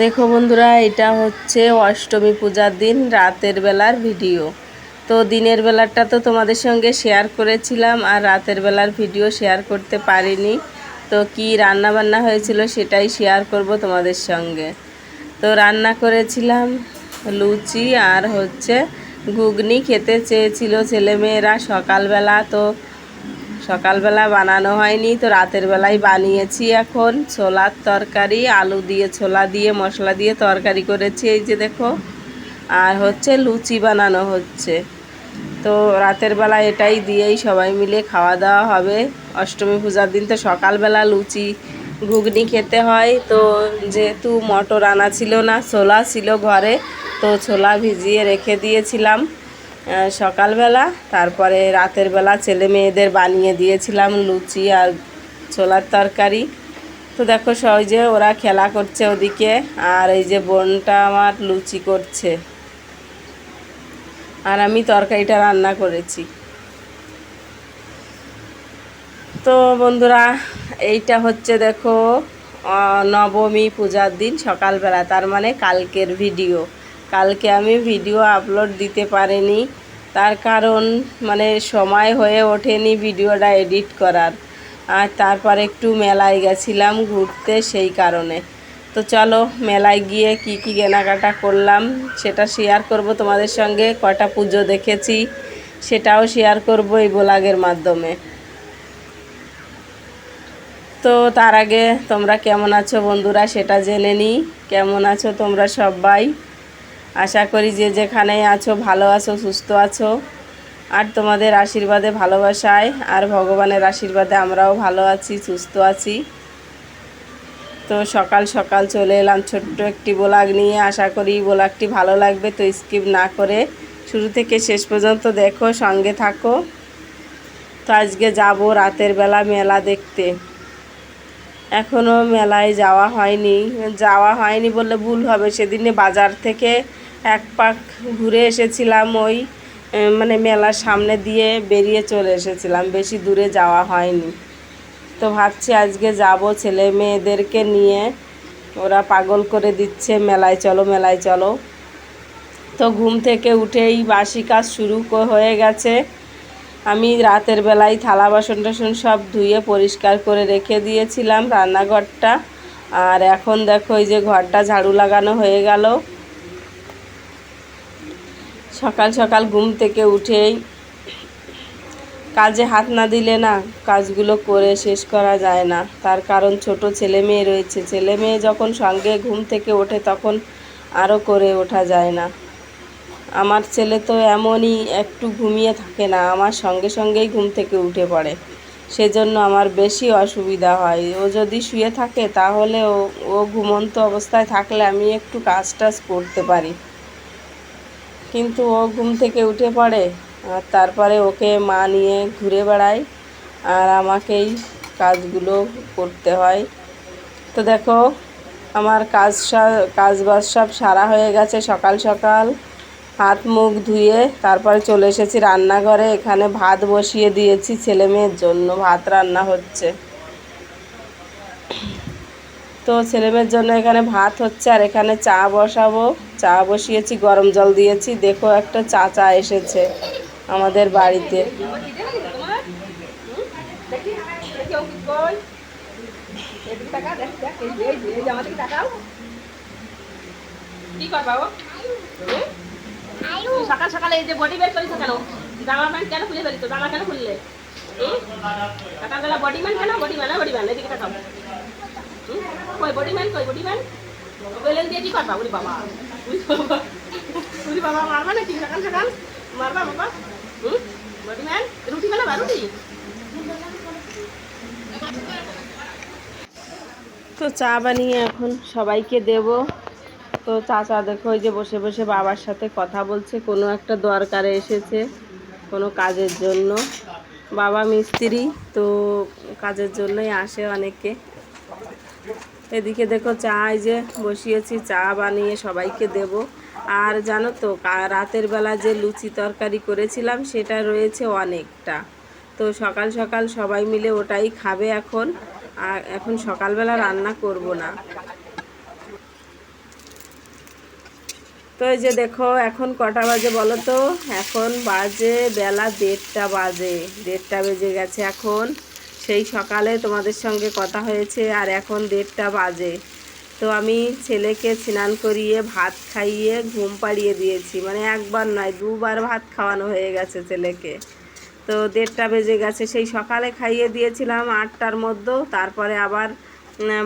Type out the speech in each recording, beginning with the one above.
দেখো বন্ধুরা, এটা হচ্ছে অষ্টমী পূজার দিন, রাতের বেলার ভিডিও। তো দিনের বেলাটা তো তোমাদের সঙ্গে শেয়ার করেছিলাম, আর রাতের বেলার ভিডিও শেয়ার করতে পারিনি। তো কি রান্না বান্না হয়েছিল সেটাই শেয়ার করব তোমাদের সঙ্গে। তো রান্না করেছিলাম লুচি আর হচ্ছে ঘুগনি, খেতে চেয়েছিল ছেলেমেয়েরা সকালবেলা। তো সকালবেলা বানানো হয়নি, তো রাতের বেলায় বানিয়েছি এখন। ছোলার তরকারি, আলু দিয়ে ছোলা দিয়ে মশলা দিয়ে তরকারি করেছি, এই যে দেখো। আর হচ্ছে লুচি বানানো হচ্ছে। তো রাতের বেলা এটাই দিয়েই সবাই মিলে খাওয়া দাওয়া হবে। অষ্টমী পূজার দিন তো সকালবেলা লুচি, ঘুগনি খেতে হয়। তো যেহেতু মটর আনা ছিল না, ছোলা ছিল ঘরে, তো ছোলা ভিজিয়ে রেখে দিয়েছিলাম। সকালবেলা, তারপরে রাতের বেলা ছেলে মেয়েদের বানিয়ে দিয়েছিলাম লুচি আর ছোলার তরকারি। তো দেখো সবাই যে ওরা খেলা করছে ওদিকে, আর এই যে বোনটা আমার লুচি করছে। আর আমি তরকারিটা রান্না করেছি। তো বন্ধুরা, এইটা হচ্ছে দেখো নবমী পূজার দিন সকালবেলা, তার মানে কালকের ভিডিও কালকে আমি ভিডিও আপলোড দিতে পারিনি। তার কারণ মানে সময় হয়ে ওঠেনি ভিডিওটা এডিট করার। আর তারপর একটু মেলায় গেছিলাম ঘুরতে সেই কারণে। তো চলো, মেলায় গিয়ে কি কি কেনাকাটা করলাম সেটা শেয়ার করব। তোমাদের সঙ্গে কটা পুজো দেখেছি সেটাও শেয়ার করব এই ব্লগের মাধ্যমে। তো তার আগে তোমরা কেমন আছো বন্ধুরা সেটা জেনে নিই কেমন আছো তোমরা সবাই? আশা করি যে যেখানে আছো, ভালো আছো, সুস্থ আছো। আর তোমাদের আশীর্বাদে, ভালোবাসায় আর ভগবানের আশীর্বাদে আমরাও ভালো আছি, সুস্থ আছি। তো সকাল সকাল চলে এলাম ছোট্ট একটি ব্লগ নিয়ে। আশা করি ব্লগটি ভালো লাগবে, তো স্কিপ না করে শুরু থেকে শেষ পর্যন্ত দেখো, সঙ্গে থাকো। তো আজকে যাব রাতের বেলা মেলা দেখতে। এখনও মেলায় যাওয়া হয়নি। যাওয়া হয়নি বললে ভুল হবে সেদিনে বাজার থেকে এক পাক ঘুরে এসেছিলাম ওই মানে মেলার সামনে দিয়ে বেরিয়ে চলে এসেছিলাম। বেশি দূরে যাওয়া হয়নি। তো ভাবছি আজকে যাব ছেলে মেয়েদেরকে নিয়ে। ওরা পাগল করে দিচ্ছে, মেলায় চলো মেলায় চলো। তো ঘুম থেকে উঠেই বাসি কাজ শুরু হয়ে গেছে। আমি রাতের বেলায় থালা, বাসন টাসন সব ধুয়ে পরিষ্কার করে রেখে দিয়েছিলাম রান্নাঘরটা। আর এখন দেখো এই যে ঘরটা ঝাড়ু লাগানো হয়ে গেল। সকাল সকাল ঘুম থেকে উঠেই কাজে হাত না দিলে না কাজগুলো করে শেষ করা যায় না। তার কারণ ছোট ছেলে মেয়ে রয়েছে। ছেলে মেয়ে যখন সঙ্গে ঘুম থেকে ওঠে তখন আরও করে ওঠা যায় না। আমার ছেলে তো এমনই একটু ঘুমিয়ে থাকে না, আমার সঙ্গে সঙ্গেই ঘুম থেকে উঠে পড়ে। সেজন্য আমার বেশি অসুবিধা হয়। ও যদি শুয়ে থাকে তাহলে ও ও ঘুমন্ত অবস্থায় থাকলে আমি একটু কাজ টাজ করতে পারি। কিন্তু ও ঘুম থেকে উঠে পড়ে আর তারপরে ওকে মা নিয়ে ঘুরে বেড়ায় আর আমাকেই কাজগুলো করতে হয়। তো দেখো, আমার কাজ সা- কাজ বাজ সব সারা হয়ে গেছে সকাল সকাল। হাত মুখ ধুয়ে তারপরে চলে এসেছি রান্নাঘরে। এখানে ভাত বসিয়ে দিয়েছি ছেলে মেয়ের জন্য। ভাত রান্না হচ্ছে। তো ছেলেমেয়ের জন্য এখানে ভাত হচ্ছে আর এখানে চা বসাবো। চা বসিয়েছি, গরম জল দিয়েছি। দেখো একটা চা চা এসেছে আমাদের বাড়িতে? তো চা বানিয়ে এখন সবাইকে দেব। তো চাচা দেখো, ওই যে বসে বসে বাবার সাথে কথা বলছে। কোনো একটা দরকারে এসেছে কোনো কাজের জন্য। বাবা মিস্ত্রি, তো কাজের জন্যই আসে অনেকে। এদিকে দেখো চা যে বসিয়েছি, চা বানিয়ে সবাইকে দেব। আর জানো তো রাতের বেলা যে লুচি তরকারি করেছিলাম, সেটা রয়েছে অনেকটা। তো সকাল সকাল সবাই মিলে ওটাই খাবে এখন। আর এখন সকালবেলা রান্না করব না। তো এই যে দেখো, এখন কটা বাজে বলো তো? এখন বাজে বেলা দেড়টা বাজে। দেড়টা বেজে গেছে এখন। সেই সকালে তোমাদের সঙ্গে কথা হয়েছে আর এখন দেড়টা বাজে। তো আমি ছেলেকে স্নান করিয়ে ভাত খাইয়ে ঘুম পাড়িয়ে দিয়েছি। মানে একবার নয়, দুবার ভাত খাওয়ানো হয়ে গেছে ছেলেকে। তো দেড়টা বেজে গেছে। সেই সকালে খাইয়ে দিয়েছিলাম আটটার মধ্যেও। তারপরে আবার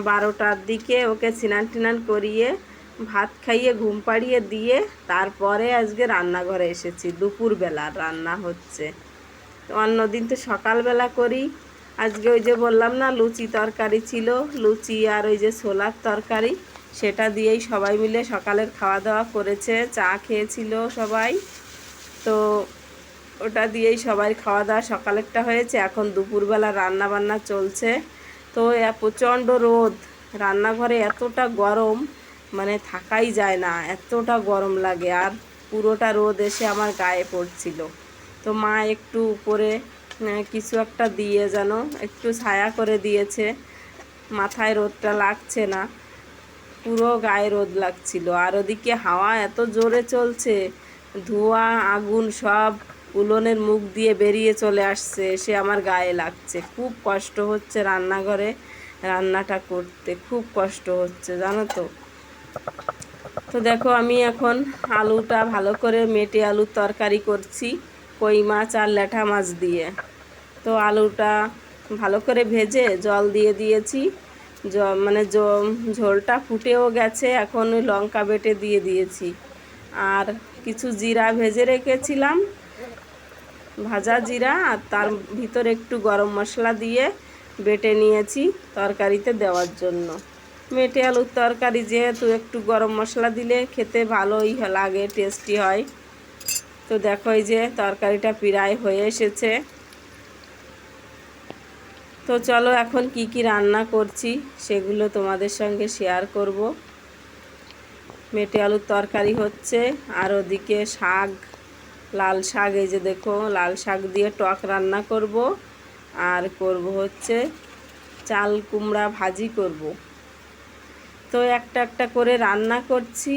বারোটার দিকে ওকে স্নান টিনান করিয়ে ভাত খাইয়ে ঘুম পাড়িয়ে দিয়ে তারপরে আজকে রান্নাঘরে এসেছি। দুপুরবেলা রান্না হচ্ছে। অন্যদিন তো সকালবেলা করি। আজকে ওই যে বললাম না, লুচি তরকারি ছিল, লুচি আর ওই যে ছোলার তরকারি, সেটা দিয়েই সবাই মিলে সকালের খাওয়া দাওয়া করেছে, চা খেয়েছিল সবাই। তো ওটা দিয়েই সবাই খাওয়া দাওয়া সকালেরটা হয়েছে, এখন দুপুরবেলা রান্না বান্না চলছে। তো প্রচণ্ড রোদ, রান্নাঘরে এতটা গরম মানে থাকাই যায় না, এতটা গরম লাগে, আর পুরোটা রোদ এসে আমার গায়ে পড়ছিল। তো মা একটু উপরে কিছু একটা দিয়ে যেন, একটু ছায়া করে দিয়েছে। মাথায় রোদটা লাগছে না, পুরো গায়ে রোদ লাগছিল। আর ওদিকে হাওয়া এত জোরে চলছে, ধোঁয়া, আগুন সব উলনের মুখ দিয়ে বেরিয়ে চলে আসছে সে আমার গায়ে লাগছে। খুব কষ্ট হচ্ছে রান্নাঘরে রান্নাটা করতে, খুব কষ্ট হচ্ছে, জানো তো। তো দেখো, আমি এখন আলুটা ভালো করে মেটে আলুর তরকারি করছি। কই মাছ আর ল্যাঠা মাছ দিয়ে। তো আলুটা ভালো করে ভেজে জল দিয়ে দিয়েছি। জ- মানে ঝোলটা ফুটেও গেছে, এখন ওই লঙ্কা বেটে দিয়ে দিয়েছি। আর কিছু জিরা ভেজে রেখেছিলাম, ভাজা জিরা, আর তার ভিতরে একটু গরম মশলা দিয়ে বেটে নিয়েছি তরকারিতে দেওয়ার জন্য। মেটে আলুর তরকারি যেহেতু একটু গরম মশলা দিলে খেতে ভালোই লাগে, টেস্টি হয়। তো দেখো এই যে তরকারিটা প্রায় হয়ে এসেছে। তো চলো এখন কি কি রান্না করছি সেগুলো তোমাদের সঙ্গে শেয়ার করব। মেটে আলুর তরকারি হচ্ছে, আর ওদিকে শাক, লাল শাক, এই যে দেখো, লাল শাক দিয়ে টক রান্না করব। আর করব হচ্ছে চাল কুমড়া ভাজি করব। তো একটা একটা করে রান্না করছি,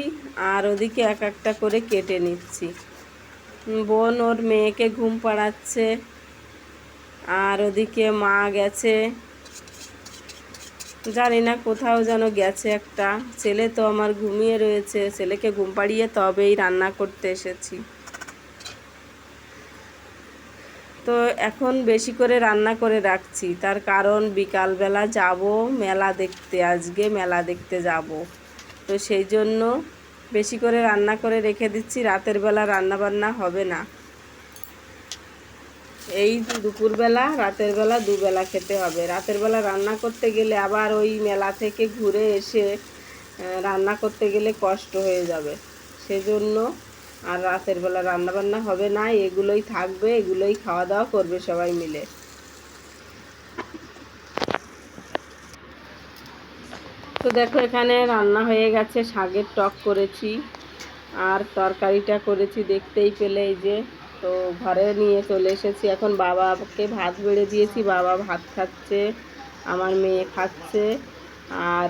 আর ওদিকে এক একটা করে কেটে নিচ্ছি। বোন ওর মেয়েকে ঘুম পাড়াচ্ছে, আর ওদিকে মা গেছে। জানি না কোথাও যেন গেছে একটা। ছেলে তো আমার ঘুমিয়ে রয়েছে, ছেলেকে ঘুম পাড়িয়ে তবেই রান্না করতে এসেছি। তো এখন বেশি করে রান্না করে রাখছি, তার কারণ বিকালবেলা যাব, মেলা দেখতে, আজকে মেলা দেখতে যাব। তো সেই জন্য বেশি করে রান্না করে রেখে দিচ্ছি, রাতের বেলা রান্না বান্না হবে না। এই দুপুরবেলা, রাতের বেলা দুবেলা খেতে হবে। রাতের বেলা রান্না করতে গেলে আবার ওই মেলা থেকে ঘুরে এসে রান্না করতে গেলে কষ্ট হয়ে যাবে। সেজন্য আর রাতের বেলা রান্না বান্না হবে না, এগুলোই থাকবে, এগুলোই খাওয়া দাওয়া করবে সবাই মিলে। তো দেখো এখানে রান্না হয়ে গেছে, শাকের টক করেছি আর তরকারিটা করেছি, দেখতেই পেলে এই যে। তো ঘরে নিয়ে চলে এসেছি, এখন বাবাকে ভাত বেড়ে দিয়েছি, বাবা ভাত খাচ্ছে, আমার মেয়ে খাচ্ছে আর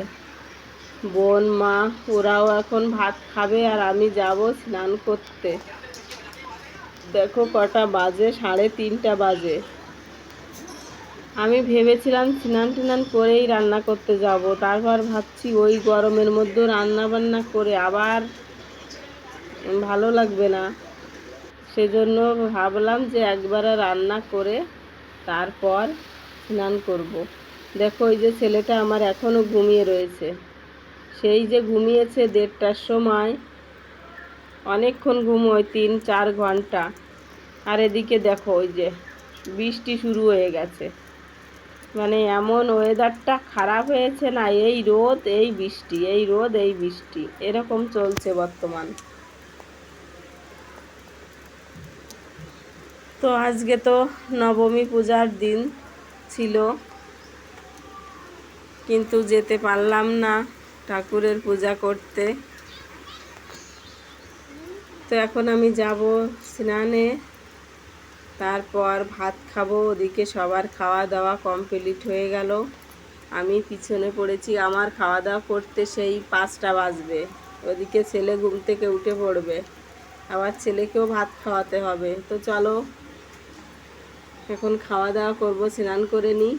বোন, মা, ওরাও এখন ভাত খাবে আর আমি যাব স্নান করতে। দেখো কটা বাজে, সাড়ে তিনটা বাজে। আমি ভেবেছিলাম স্নান টান করেই রান্না করতে যাব। তারপর ভাবছি ওই গরমের মধ্যে রান্না বান্না করে আবার ভালো লাগবে না। সেজন্য ভাবলাম যে একবারে রান্না করে তারপর স্নান করব। দেখো ওই যে ছেলেটা আমার এখনও ঘুমিয়ে রয়েছে। সেই যে ঘুমিয়েছে দেড়টার সময়, অনেকক্ষণ ঘুমোয় তিন চার ঘণ্টা। আর এদিকে দেখো, ওই যে বৃষ্টি শুরু হয়ে গেছে। মানে এমন ওয়েদারটা খারাপ হয়েছে না, এই রোদ, এই বৃষ্টি, এই রোদ, এই বৃষ্টি, এরকম চলছে বর্তমান। তো আজকে তো নবমী পূজার দিন ছিল, কিন্তু যেতে পারলাম না ঠাকুরের পূজা করতে। তো এখন আমি যাব স্নানে। তারপর ভাত খাব, ওদিকে সবার খাওয়া দাওয়া কমপ্লিট হয়ে গেল। আমি পিছনে পড়েছি, আমার খাওয়া দাওয়া করতে সেই পাঁচটা বাজবে। ওদিকে ছেলে ঘুম থেকে উঠে পড়বে। আবার ছেলেকেও ভাত খাওয়াতে হবে। তো চলো, এখন খাওয়া দাওয়া করব, স্নান করে নিই।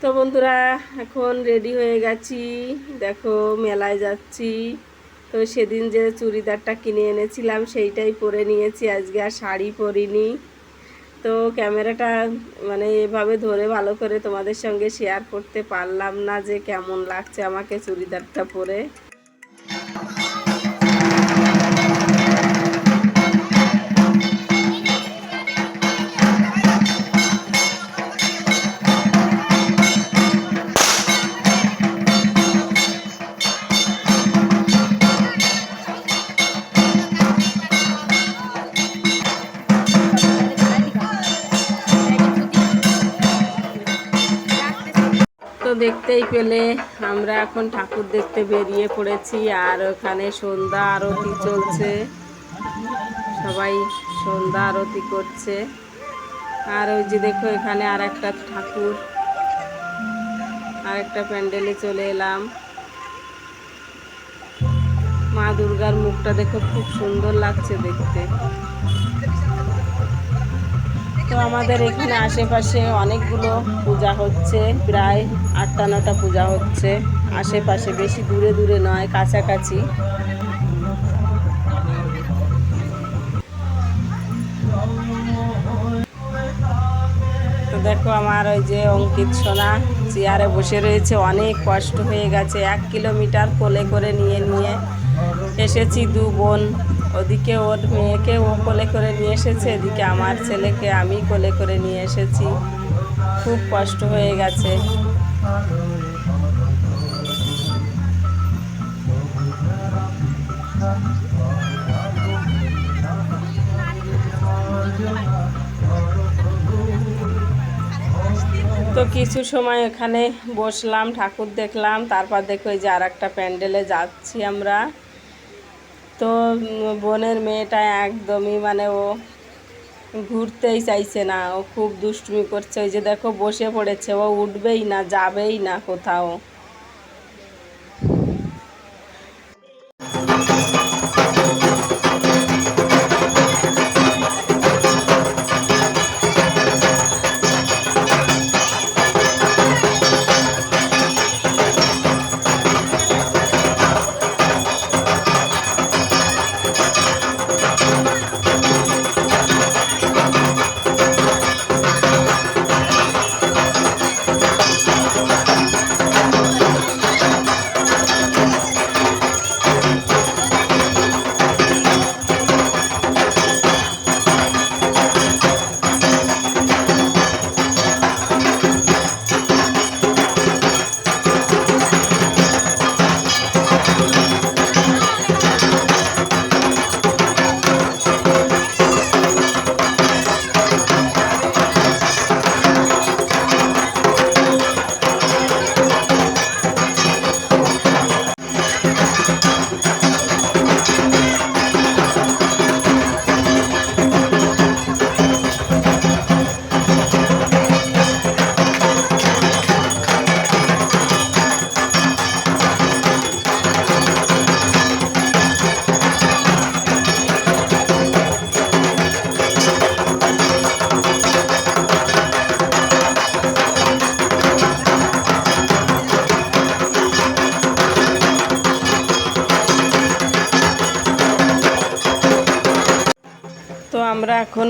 তো বন্ধুরা, এখন রেডি হয়ে গেছি। দেখো, মেলায় যাচ্ছি। তো সেদিন যে চুড়িদারটা কিনে এনেছিলাম, সেইটাই পরে নিয়েছি। আজকে আর শাড়ি পরিনি। তো ক্যামেরাটা মানে এভাবে ধরে ভালো করে তোমাদের সঙ্গে শেয়ার করতে পারলাম না যে কেমন লাগছে আমাকে চুড়িদারটা পরে। দেখতেই পেলে। আমরা এখন ঠাকুর দেখতে বেরিয়ে পড়েছি আর ওখানে সন্ধ্যা আরতি চলছে। সবাই সন্ধ্যা আরতি করছে। আর ওই যে দেখো, এখানে আর একটা ঠাকুর আর একটা প্যান্ডেলে চলে এলাম। মা দুর্গার মুখটা দেখো, খুব সুন্দর লাগছে দেখতে। আমাদের এখানে আশেপাশে অনেকগুলো পূজা হচ্ছে। প্রায় আটটা, নটা পূজা হচ্ছে। আশেপাশে বেশি দূরে দূরে নয়, কাছাকাছি। দেখো আমার ওই যে অঙ্কিত সোনা, চেয়ারে বসে রয়েছে। অনেক কষ্ট হয়ে গেছে। এক কিলোমিটার কোলে করে নিয়ে নিয়ে এসেছি দু বোন। ওদিকে ওর মেয়েকে ও কোলে করে নিয়ে এসেছে, এদিকে আমার ছেলেকে আমি কোলে করে নিয়ে এসেছি। খুব কষ্ট হয়ে গেছে। তো কিছু সময় এখানে বসলাম, ঠাকুর দেখলাম, তারপর দেখো যে আর একটা প্যান্ডেলে যাচ্ছি আমরা। তো বোনের মেয়েটা একদমই মানে ও ঘুরতেই চাইছে না। ও খুব দুষ্টুমি করছে। ওই যে দেখো, বসে পড়েছে। ও উঠবেই না, যাবেই না কোথাও।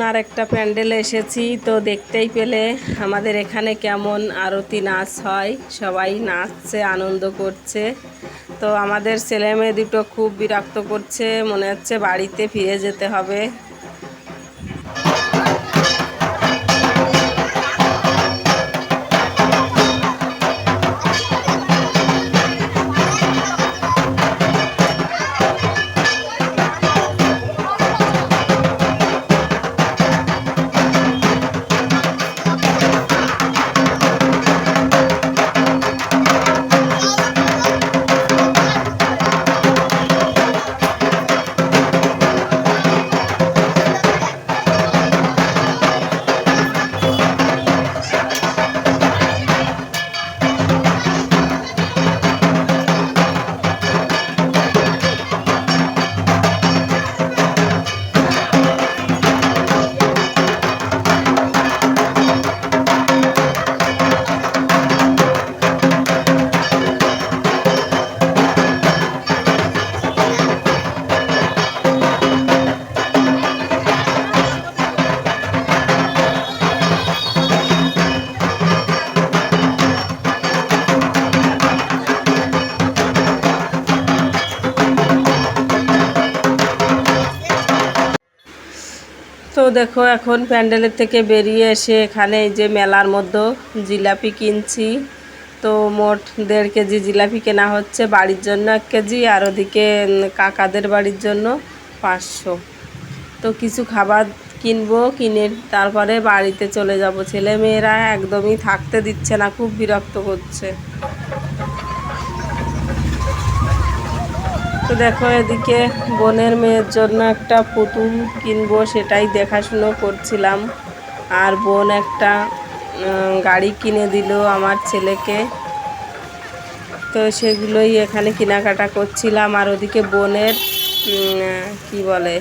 আর একটা প্যান্ডেলে এসেছি, তো দেখতেই পেলে আমাদের এখানে কেমন আরতি নাচ হয়। সবাই নাচছে, আনন্দ করছে। তো আমাদের ছেলে মেয়ে দুটো খুব বিরক্ত করছে, মনে হচ্ছে বাড়িতে ফিরে যেতে হবে। দেখো, এখন প্যান্ডেলের থেকে বেরিয়ে এসে এখানে যে মেলার মধ্যে জিলাপি কিনছি। তো মোট দেড় কেজি জিলাপি কেনা হচ্ছে, বাড়ির জন্য এক কেজি, আর ওদিকে কাকাদের বাড়ির জন্য পাঁচশো। তো কিছু খাবার কিনবো, কিনে তারপরে বাড়িতে চলে যাব। ছেলে মেয়েরা একদমই থাকতে দিচ্ছে না, খুব বিরক্ত করছে। তো দেখো এদিকে বোনের মেয়ের জন্য একটা পুতুল কিনবো সেটাই দেখাশুনো করছিলাম। আর বোন একটা গাড়ি কিনে দিল আমার ছেলেকে। তো সেগুলোই এখানে কেনাকাটা করছিলাম। আর ওদিকে বোনের কি বলে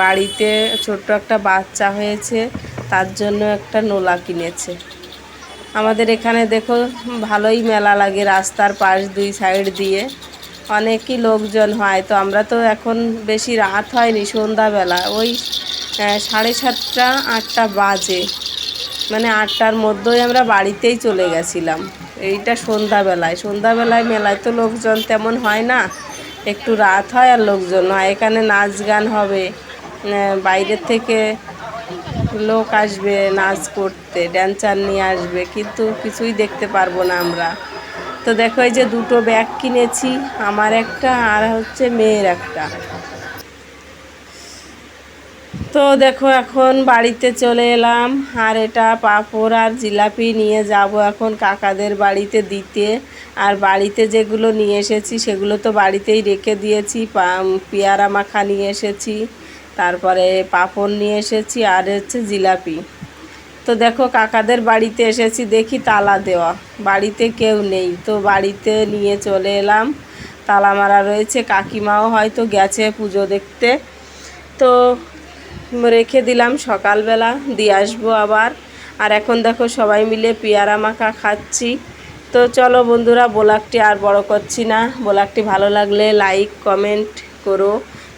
বাড়িতে ছোট্ট একটা বাচ্চা হয়েছে, তার জন্য একটা নোলা কিনেছে। আমাদের এখানে দেখো ভালোই মেলা লাগে রাস্তার পাশ দুই সাইড দিয়ে। অনেকই লোকজন হয়, তো আমরা তো এখন বেশি রাত হয়নি সন্ধ্যাবেলা। ওই সাড়ে সাতটা, আটটা বাজে। মানে আটটার মধ্যেই আমরা বাড়িতেই চলে গেছিলাম। এইটা সন্ধ্যাবেলায়। সন্ধ্যাবেলায় মেলায় তো লোকজন তেমন হয় না। একটু রাত হয় আর লোকজন হয়। এখানে নাচ গান হবে। বাইরের থেকে লোক আসবে নাচ করতে ড্যান্সার নিয়ে আসবে। কিন্তু কিছুই দেখতে পারব না আমরা। তো দেখো এই যে দুটো ব্যাগ কিনেছি, আমার একটা আর হচ্ছে মেয়ের একটা। তো দেখো এখন বাড়িতে চলে এলাম, আর এটা পাঁপড় আর জিলাপি নিয়ে যাব এখন কাকাদের বাড়িতে দিতে। আর বাড়িতে যেগুলো নিয়ে এসেছি সেগুলো তো বাড়িতেই রেখে দিয়েছি পেয়ারা মাখা নিয়ে এসেছি, তারপরে পাঁপড় নিয়ে এসেছি, আর হচ্ছে জিলাপি। তো দেখো কাকাদের বাড়িতে এসেছি, দেখি তালা দেওয়া। বাড়িতে কেউ নেই, তো বাড়িতে নিয়ে চলে এলাম। তালা মারা রয়েছে, কাকিমাও হয়তো গেছে পুজো দেখতে। তো রেখে দিলাম সকালবেলা, দিয়ে আসব আবার। আর এখন দেখো সবাই মিলে পেয়ারা মাখা খাচ্ছি। তো চলো বন্ধুরা ব্লগটি আর বড় করছি না। ব্লগটি ভালো লাগলে লাইক, কমেন্ট করো।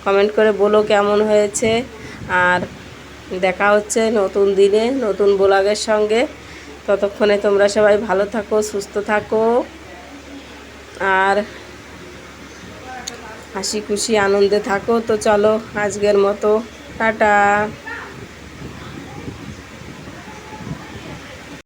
কমেন্ট করে বলো কেমন হয়েছে। আর দেখা হচ্ছে নতুন দিনে, নতুন ব্লগের সঙ্গে। ততক্ষণে তোমরা সবাই ভালো থাকো, সুস্থ থাকো। আর হাসি খুশি, আনন্দে থাকো। তো চলো, আজকের মতো। টাটা।